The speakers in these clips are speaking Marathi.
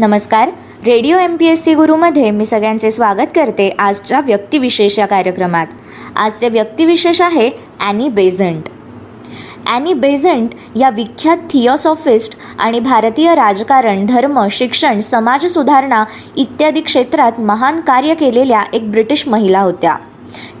नमस्कार. Radio M P S C गुरुमध्ये मी सगळ्यांचे स्वागत करते आजच्या व्यक्तिविशेष या कार्यक्रमात. आजचे व्यक्तिविशेष आहे ॲनी बेझंट ॲनी बेझंट या विख्यात थिओसॉफिस्ट आणि भारतीय राजकारण धर्म शिक्षण समाज सुधारणा इत्यादी क्षेत्रात महान कार्य केलेल्या एक ब्रिटिश महिला होत्या.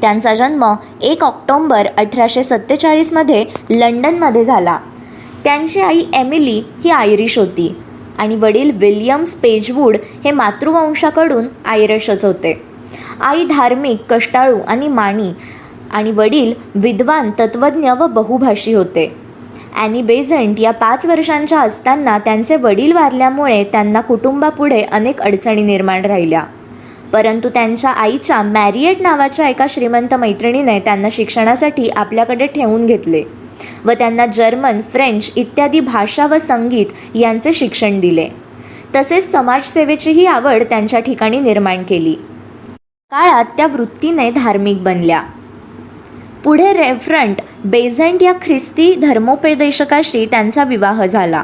त्यांचा जन्म एक ऑक्टोंबर अठराशे सत्तेचाळीसमध्ये लंडनमध्ये झाला. त्यांची आई एमिली ही आयरिश होती. आणि वडील विल्यम्स पेजवूड हे मातृवंशाकडून आयरिशच होते आई धार्मिक कष्टाळू आणि माणी आणि वडील विद्वान तत्त्वज्ञ व बहुभाषी होते. ॲनी बेझंट या पाच वर्षांच्या असताना त्यांचे वडील वारल्यामुळे त्यांना कुटुंबापुढे अनेक अडचणी निर्माण राहिल्या. परंतु त्यांच्या आईच्या मॅरिएट नावाच्या एका श्रीमंत मैत्रिणीने त्यांना शिक्षणासाठी आपल्याकडे ठेवून घेतले. व त्यांना जर्मन फ्रेंच इत्यादी भाषा व संगीत यांचे शिक्षण दिले. तसेच समाजसेवेचीही आवड त्यांच्या ठिकाणी निर्माण केली. काळात त्या वृत्तीने धार्मिक बनल्या. पुढे रेफरंट बेझंट या ख्रिस्ती धर्मोपदेशकाशी त्यांचा विवाह झाला.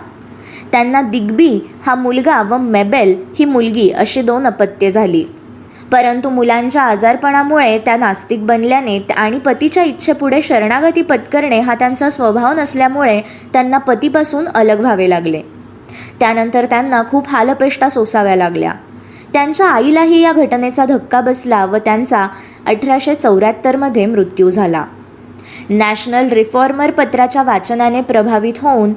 त्यांना दिग्बी हा मुलगा व मेबेल ही मुलगी अशी दोन अपत्ये झाली. परंतु मुलांच्या आजारपणामुळे त्या नास्तिक बनल्याने आणि पतीच्या इच्छेपुढे शरणागती पत्करणे हा त्यांचा स्वभाव नसल्यामुळे त्यांना पतीपासून अलग व्हावे लागले. त्यानंतर त्यांना खूप हालपेष्टा सोसाव्या लागल्या. त्यांच्या आईलाही या घटनेचा धक्का बसला व त्यांचा अठराशे चौऱ्याहत्तरमध्ये मृत्यू झाला. नॅशनल रिफॉर्मर पत्राच्या वाचनाने प्रभावित होऊन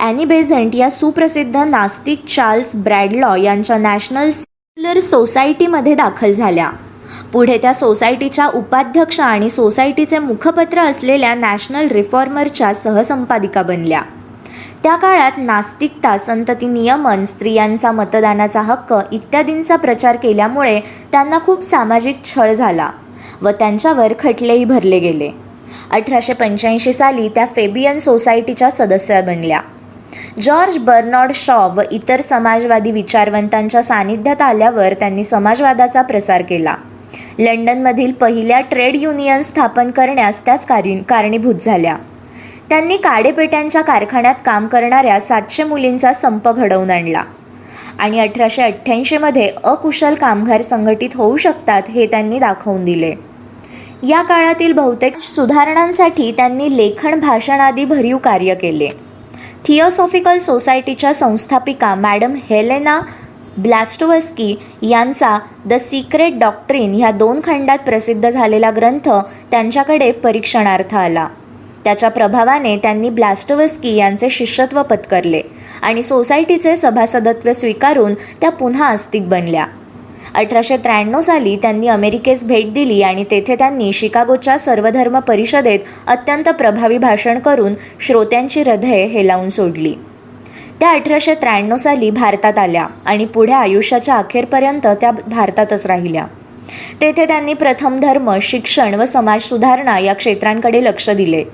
ॲनी बेझंट या सुप्रसिद्ध नास्तिक चार्ल्स ब्रॅडलॉ यांच्या नॅशनल पॉप्युलर सोसायटीमध्ये दाखल झाल्या. पुढे त्या सोसायटीच्या उपाध्यक्ष आणि सोसायटीचे मुखपत्र असलेल्या नॅशनल रिफॉर्मरच्या सहसंपादिका बनल्या. त्या काळात नास्तिकता संतती नियमन स्त्रियांचा मतदानाचा हक्क इत्यादींचा प्रचार केल्यामुळे त्यांना खूप सामाजिक छळ झाला व त्यांच्यावर खटलेही भरले गेले. अठराशे पंच्याऐंशी साली त्या फेबियन सोसायटीच्या सदस्य बनल्या. जॉर्ज बर्नॉड शॉ व इतर समाजवादी विचारवंतांच्या सानिध्यात आल्यावर त्यांनी समाजवादाचा प्रसार केला. लंडनमधील पहिल्या ट्रेड युनियन स्थापन करण्यास त्याच कारी कारणीभूत झाल्या. त्यांनी काडेपेट्यांच्या कारखान्यात काम करणाऱ्या सातशे मुलींचा संप घडवून आणला. आणि अठराशे अठ्ठ्याऐंशीमध्ये अकुशल कामगार संघटित होऊ शकतात हे त्यांनी दाखवून दिले. या काळातील बहुतेक सुधारणांसाठी त्यांनी लेखन भाषण आदी भरीव कार्य केले. थिओसॉफिकल सोसायटीच्या संस्थापिका मॅडम हेलेना ब्लास्टोवस्की यांचा द सिक्रेट डॉक्ट्रिन ह्या दोन खंडात प्रसिद्ध झालेला ग्रंथ त्यांच्याकडे परीक्षणार्थ आला. त्याच्या प्रभावाने त्यांनी ब्लास्टोवस्की यांचे शिष्यत्व पत्करले आणि सोसायटीचे सभासदत्व स्वीकारून त्या पुन्हा आस्तिक बनल्या. अठराशे त्र्याण्णव साली त्यांनी अमेरिकेस भेट दिली आणि तेथे त्यांनी शिकागोच्या सर्वधर्म परिषदेत अत्यंत प्रभावी भाषण करून श्रोत्यांची हृदये हेलावून सोडली. त्या अठराशे त्र्याण्णव साली भारतात आल्या आणि पुढे आयुष्याच्या अखेरपर्यंत त्या भारतातच राहिल्या. तेथे त्यांनी प्रथम धर्म शिक्षण व समाज सुधारणा या क्षेत्रांकडे लक्ष दिले.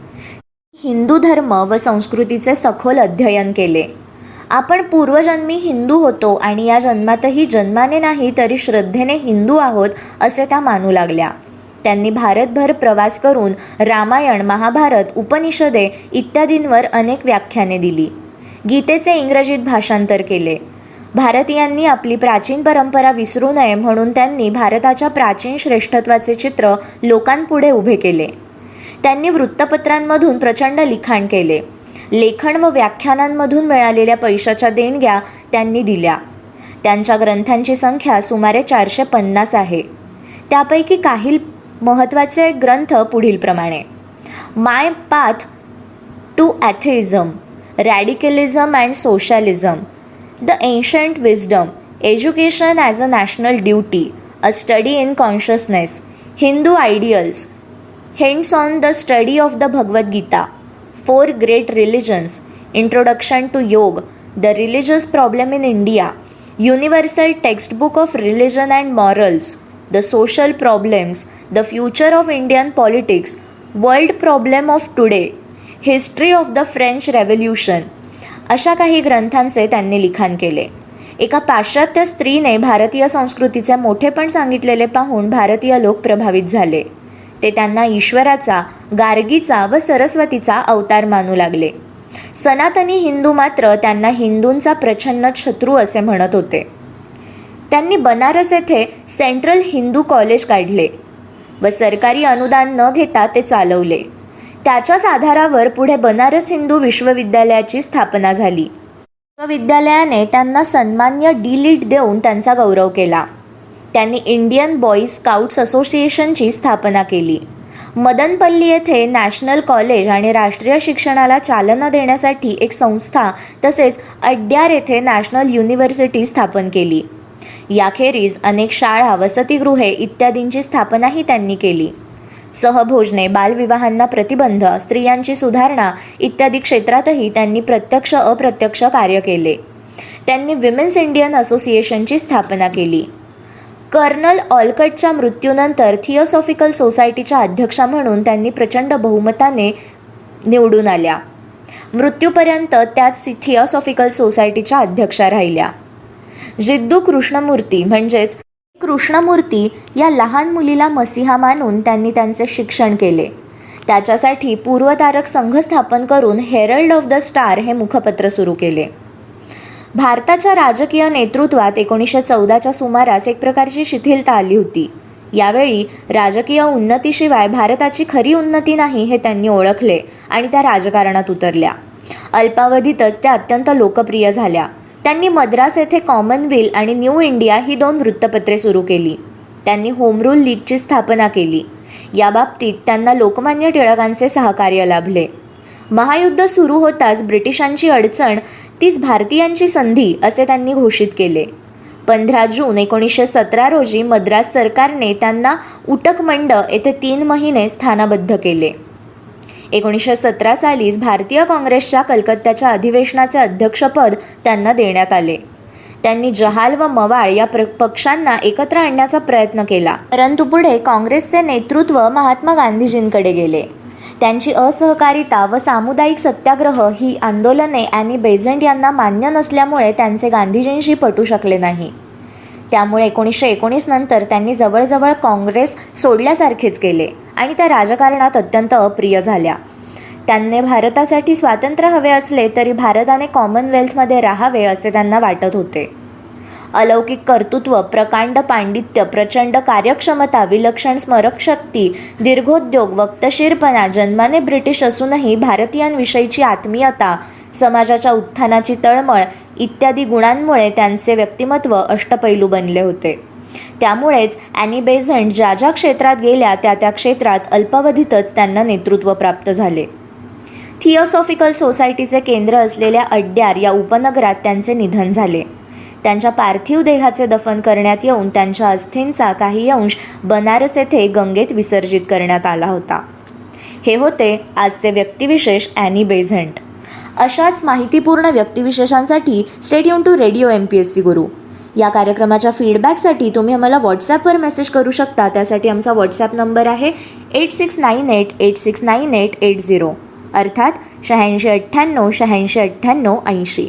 हिंदू धर्म व संस्कृतीचे सखोल अध्ययन केले. आपण पूर्वजन्मी हिंदू होतो आणि या जन्मातही जन्माने नाही तरी श्रद्धेने हिंदू आहोत असे त्या मानू लागल्या. त्यांनी भारतभर प्रवास करून रामायण महाभारत उपनिषदे इत्यादींवर अनेक व्याख्याने दिली. गीतेचे इंग्रजीत भाषांतर केले. भारतीयांनी आपली प्राचीन परंपरा विसरू नये म्हणून त्यांनी भारताच्या प्राचीन श्रेष्ठत्वाचे चित्र लोकांपुढे उभे केले. त्यांनी वृत्तपत्रांमधून प्रचंड लिखाण केले. लेखन व व्याख्यानांमधून मिळालेल्या पैशाच्या देणग्या त्यांनी दिल्या. त्यांच्या ग्रंथांची संख्या सुमारे चारशे पन्नास आहे. त्यापैकी काही महत्त्वाचे ग्रंथ पुढीलप्रमाणे my path to atheism radicalism and socialism the ancient wisdom education as a national duty a study in consciousness Hindu ideals hints on the study of the Bhagavad Gita four great religions introduction to yoga the religious problem in India universal textbook of religion and morals the social problems the future of Indian politics world problem of today history of the French revolution अशा काही ग्रंथांचे त्यांनी लिखाण केले. एका पाश्चात्य स्त्रीने भारतीय संस्कृतीचे मोठेपण सांगितलेले पाहून भारतीय लोक प्रभावित झाले. ते त्यांना ईश्वराचा गार्गीचा व सरस्वतीचा अवतार मानू लागले. सनातनी हिंदू मात्र त्यांना हिंदूंचा प्रछन्न शत्रू असे म्हणत होते. त्यांनी बनारस येथे सेंट्रल हिंदू कॉलेज काढले व सरकारी अनुदान न घेता ते चालवले. त्याच्याच आधारावर पुढे बनारस हिंदू विश्वविद्यालयाची स्थापना झाली. विश्वविद्यालयाने त्यांना सन्मान्य डी लिट देऊन त्यांचा गौरव केला. त्यांनी इंडियन बॉईज स्काउट्स असोसिएशनची स्थापना केली. मदनपल्ली येथे नॅशनल कॉलेज आणि राष्ट्रीय शिक्षणाला चालना देण्यासाठी एक संस्था तसेच अड्ड्यार येथे नॅशनल युनिव्हर्सिटी स्थापन केली. याखेरीज अनेक शाळा वसतिगृहे इत्यादींची स्थापनाही त्यांनी केली. सहभोजने बालविवाहांना प्रतिबंध स्त्रियांची सुधारणा इत्यादी क्षेत्रातही त्यांनी प्रत्यक्ष अप्रत्यक्ष कार्य केले. त्यांनी विमेन्स इंडियन असोसिएशनची स्थापना केली. कर्नल ऑलकटच्या मृत्यूनंतर थिओसॉफिकल सोसायटीच्या अध्यक्षा म्हणून त्यांनी प्रचंड बहुमताने निवडून आल्या. मृत्यूपर्यंत त्याच थिओसॉफिकल सोसायटीच्या अध्यक्षा राहिल्या. जिद्दू कृष्णमूर्ती म्हणजेच कृष्णमूर्ती या लहान मुलीला मसिहा मानून त्यांनी त्यांचे शिक्षण केले. त्याच्यासाठी पूर्वतारक संघ स्थापन करून हेरल्ड ऑफ द स्टार हे मुखपत्र सुरू केले. भारताच्या राजकीय नेतृत्वात एकोणीसशे चौदाच्या सुमारास एक प्रकारची शिथिलता आली होती. यावेळी राजकीय उन्नतीशिवाय भारताची खरी उन्नती नाही हे त्यांनी ओळखले आणि त्या राजकारणात उतरल्या. अल्पावधीतच त्या अत्यंत लोकप्रिय झाल्या. त्यांनी मद्रास येथे कॉमनवेल आणि न्यू इंडिया ही दोन वृत्तपत्रे सुरू केली. त्यांनी होम रूल लीगची स्थापना केली. याबाबतीत त्यांना लोकमान्य टिळकांचे सहकार्य लाभले. महायुद्ध सुरू होताच ब्रिटिशांची अडचण तीच भारतीयांची संधी असे त्यांनी घोषित केले. पंधरा जून एकोणीसशे सतरा रोजी मद्रास सरकारने त्यांना उटकमंड येथे तीन महिने स्थानबद्ध केले. एकोणीसशे सतरा सालीच भारतीय काँग्रेसच्या कलकत्त्याच्या अधिवेशनाचे अध्यक्षपद त्यांना देण्यात आले. त्यांनी जहाल व मवाळ या प्र पक्षांना एकत्र आणण्याचा प्रयत्न केला. परंतु पुढे काँग्रेसचे नेतृत्व महात्मा गांधीजींकडे गेले. त्यांची असहकारिता व सामुदायिक सत्याग्रह ही आंदोलने आणि बेझंट यांना मान्य नसल्यामुळे त्यांचे गांधीजींशी पटू शकले नाही. त्यामुळे एकोणीसशे एकोणीस नंतर त्यांनी जवळजवळ काँग्रेस सोडल्यासारखेच केले आणि त्या राजकारणात अत्यंत अप्रिय झाल्या. त्यांनी भारतासाठी स्वातंत्र्य हवे असले तरी भारताने कॉमनवेल्थमध्ये राहावे असे त्यांना वाटत होते. अलौकिक कर्तृत्व प्रकांड पांडित्य प्रचंड कार्यक्षमता विलक्षण स्मरकशक्ती दीर्घोद्योग वक्तशीरपणा जन्माने ब्रिटिश असूनही भारतीयांविषयीची आत्मीयता समाजाच्या उत्थानाची तळमळ इत्यादी गुणांमुळे त्यांचे व्यक्तिमत्व अष्टपैलू बनले होते. त्यामुळेच ॲनी बेझंट ज्या ज्या क्षेत्रात गेल्या त्या त्या क्षेत्रात अल्पावधीतच त्यांना नेतृत्व प्राप्त झाले. थिओसॉफिकल सोसायटीचे केंद्र असलेल्या अड्ड्यार या उपनगरात त्यांचे निधन झाले. त्यांच्या पार्थिव देहाचे दफन करण्यात येऊन त्यांच्या अस्थींचा काही अंश बनारस येथे गंगेत विसर्जित करण्यात आला होता. हे होते आजचे व्यक्तिविशेष ॲनी बेझंट. अशाच माहितीपूर्ण व्यक्तिविशेषांसाठी stay tuned to radio M P S C Guru. या कार्यक्रमाच्या फीडबॅकसाठी तुम्ही आम्हाला व्हॉट्सॲपवर मेसेज करू शकता. त्यासाठी आमचा व्हॉट्सॲप नंबर आहे eight six nine eight eight six nine eight eight zero अर्थात शहाऐंशी अठ्ठ्याण्णव शहाऐंशी अठ्ठ्याण्णव ऐंशी.